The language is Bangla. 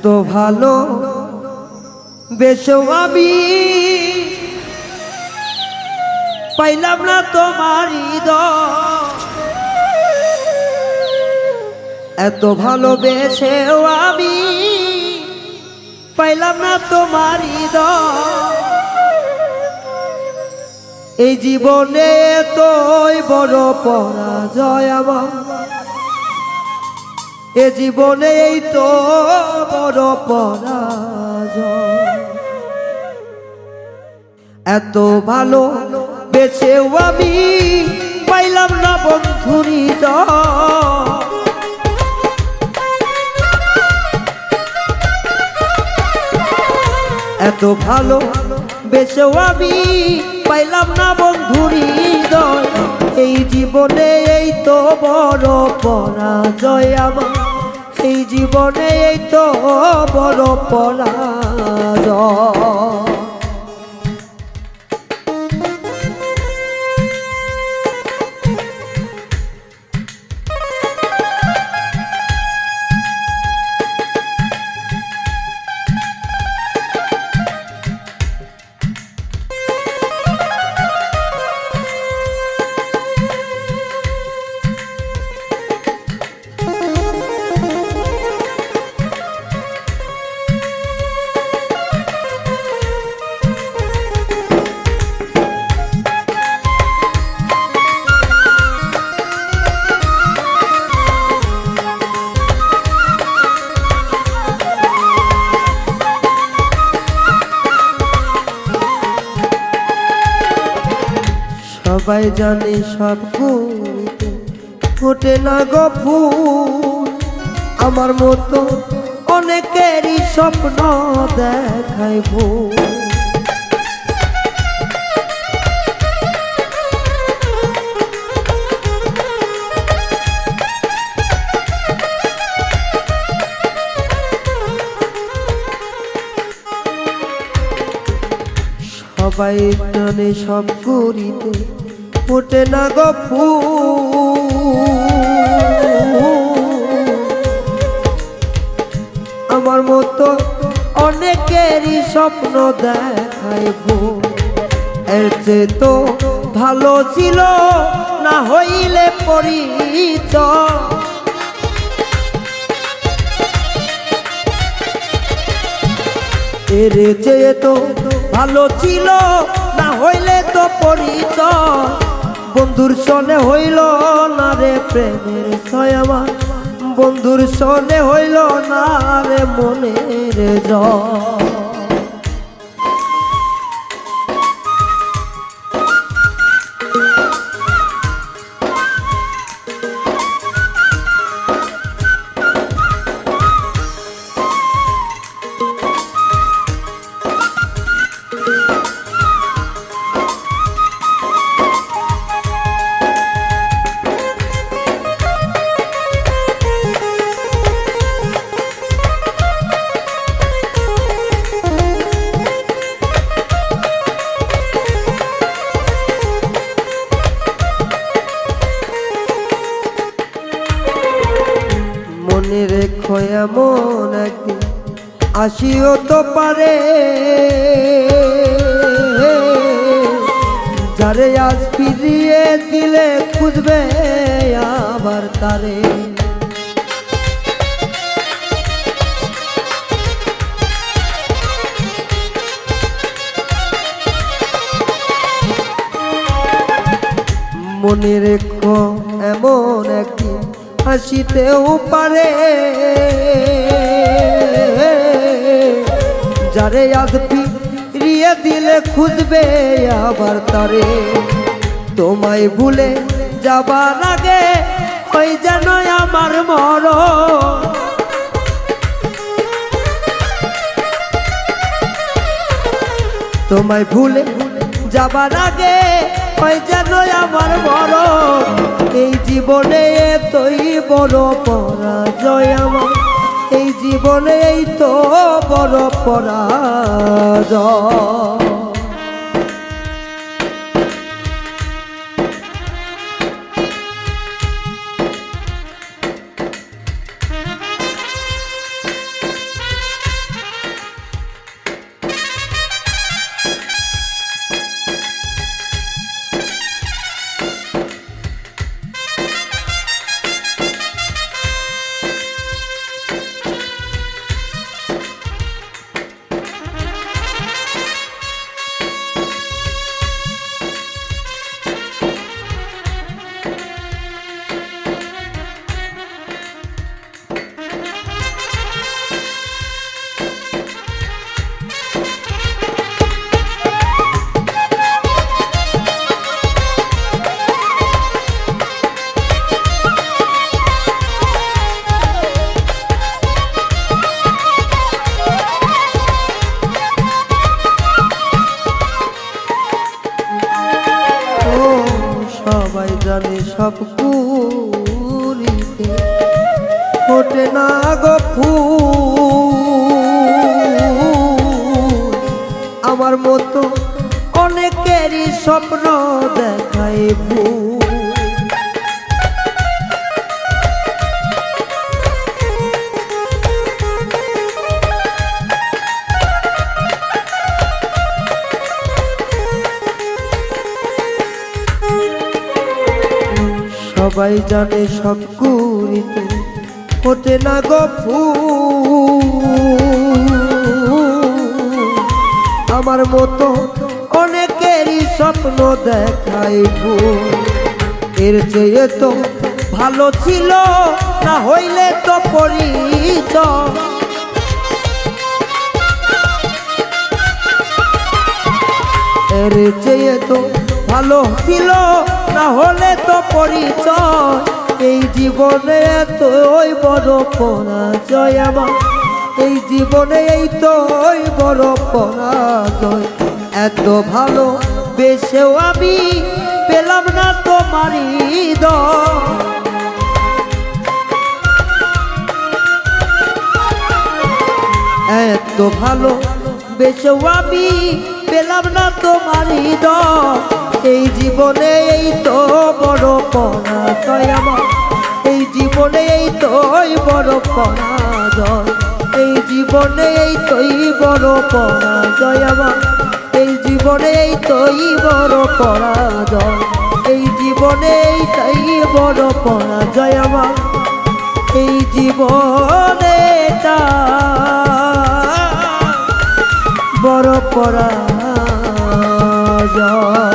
এত ভালো, বেশো পাইলাম না তোমার এত ভালোবেসেও আমি পাইলাম না তোমার এই জীবনে তোই বড় পরাজয় আমার। এ জীবনে এই তো বড় পরাজয়। এত ভালো বেছেও আমি পাইলাম না বন্ধুরি এত ভালো বেছেও আমি পাইলাম না বন্ধুরি এই জীবনে এই তো বড় পরাজয় আমার। জীবনে এই তো বড় পরাজয়। সবাই জানে সব কুড়িতে ফোটে না গো ফুল আমার মতো অনেকেরই স্বপ্ন দেখায় ভুল সবাই জানে সব করিতে ফোটে না গো। আমার মতো অনেকেরই স্বপ্ন দেখায় ভুল এর তো ভালো ছিল না হইলে পরিচয়। এর চেয়ে তো ভালো ছিল না হইলে তো পরিচয়। বন্ধুর সনে হইল না রে প্রেমের ছয় বন্ধুর সনে হইল না রে মনের জয়। এমন একদিন আসিও তো পারে। যারে আজ ফিরিয়ে দিলে খুঁজবে আবার তারে। মনে রেখো এমন একদিন হাসিতেও পারে যারে আজ ফিরিয়ে দিলে খুঁজবে আবার তারে। তোমায় ভুলে যাবার আগে ওই যেন আমার মর তোমায় ভুলে যাবার আগে ওই যেন আমার বড়। এই জীবনে এতই বড় পরাজয় আমার। এই জীবনে এই তো বড় পরাজয়। সবাই জানে সব কুড়িতে। ফোটে না গো আমার মতো অনেকেরই স্বপ্ন দেখায় ভুল সবাই জানে সব কুড়িতে ফোটে না গো আমার মতো অনেকেরই স্বপ্ন দেখাই এর চেয়ে তো ভালো ছিল না হইলে তো পরিচয়। এর চেয়ে তো ভালো ছিল না হলে তো পরিচয়। এই জীবনে এতই বড় পরাজয় আমার। এই জীবনে এই তোই বড় পরাজয়। এত ভালো বেশেও আমি পেলাম না তোমারই দয় এত ভালো বেশও আমি পেলাম না তোমার হৃদয়। এই জীবনে এই তো বড় পরাজয় আমার। এই জীবনে এই তোই বড় পরাজয়। এই জীবনে এই তোই বড় পরাজয় আমার। এই জীবনে এই তোই বড় পরাজয়। এই জীবনে এই তাই বড় পরাজয় আমার। এই জীবনে তা বড় পরাজয়। যায়